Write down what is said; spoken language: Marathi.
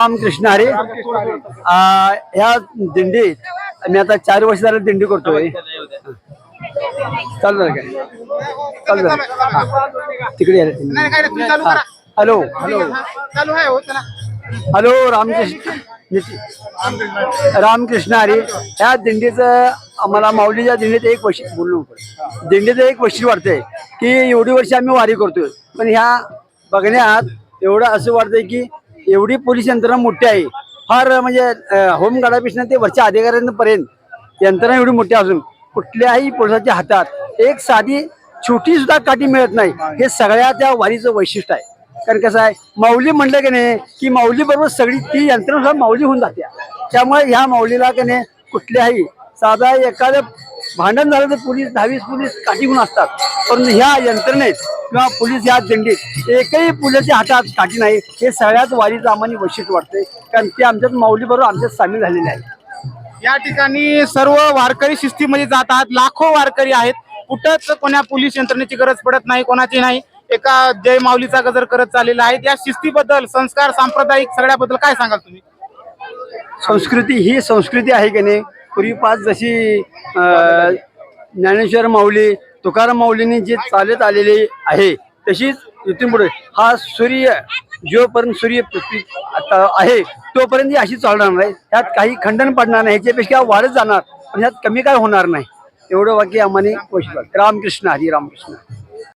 रामकृष्ण हरे. ह्या दिंडीत मी आता चार वर्ष झालं दिंडी करतोय. चालू झालं काय चालू झालं. तिकडे हॅलो. हॅलो चालू आहे हो हॅलो रामकृष्ण. रामकृष्ण हरी. ह्या दिंडीचं आम्हाला माऊलीच्या दिंडीत एक वर्ष बोललो. दिंडीचं एक वर्ष वाटतंय की एवढी वर्ष आम्ही वारी करतोय. पण ह्या बघण्यात एवढं असं वाटतंय की एवढी पोलीस यंत्रणा मोठी आहे. फार म्हणजे अं, होमगार्डापासून ते वरच्या अधिकाऱ्यांपर्यंत यंत्रणा एवढी मोठी असून कुठल्याही पोलिसाच्या हातात एक साधी छोटी सुद्धा काठी मिळत नाही. हे सगळ्या त्या वारीचं वैशिष्ट्य आहे. कारण कसं आहे माऊली म्हणलं की नाही की माऊली बरोबर सगळी ती यंत्रणा सुद्धा माऊली होऊन जाते. त्यामुळे ह्या माऊलीला की नाही कुठल्याही साधा एखादं भांडण झालं तर पोलीस दहावीस पोलीस काठी घेऊन असतात. पण ह्या यंत्रणेत किंवा पोलीस ह्या दिंडीत एकही पोलिसच्या हातात काठी नाही. हे सगळ्यात वारीचं आम्हाला वैशिष्ट्य वाटतंय. कारण ते आमच्यात माऊली बरोबर आमच्यात सामील झालेले आहे या ठिकाणी सर्व वारकरी शिस्तीमध्ये जातात लाखो वारकरी आहेत. कुठंच कोणा पोलीस यंत्रणेची गरज पडत नाही कोणाची नाही. एका जय माऊलीचा गजर करत चाललेला आहे. या शिस्तीबद्दल संस्कार सांप्रदायिक सगळ्याबद्दल काय सांगाल तुम्ही? संस्कृती ही संस्कृती आहे की नाही? पूर्वीपास जशी ज्ञानेश्वर माऊली तुकाराम माऊलींनी जी चालत आलेली आहे तशीच इथून पुढे हा सूर्य जोपर्यंत सूर्य पृथ्वी आता आहे तोपर्यंत ही अशी चालणार नाही. त्यात काही खंडन पडणार नाही ह्याच्यापेक्षा वाढत जाणार पण ह्यात कमी काय होणार नाही. एवढं वाक्य आम्हाला गोष्ट रामकृष्ण हरी रामकृष्ण.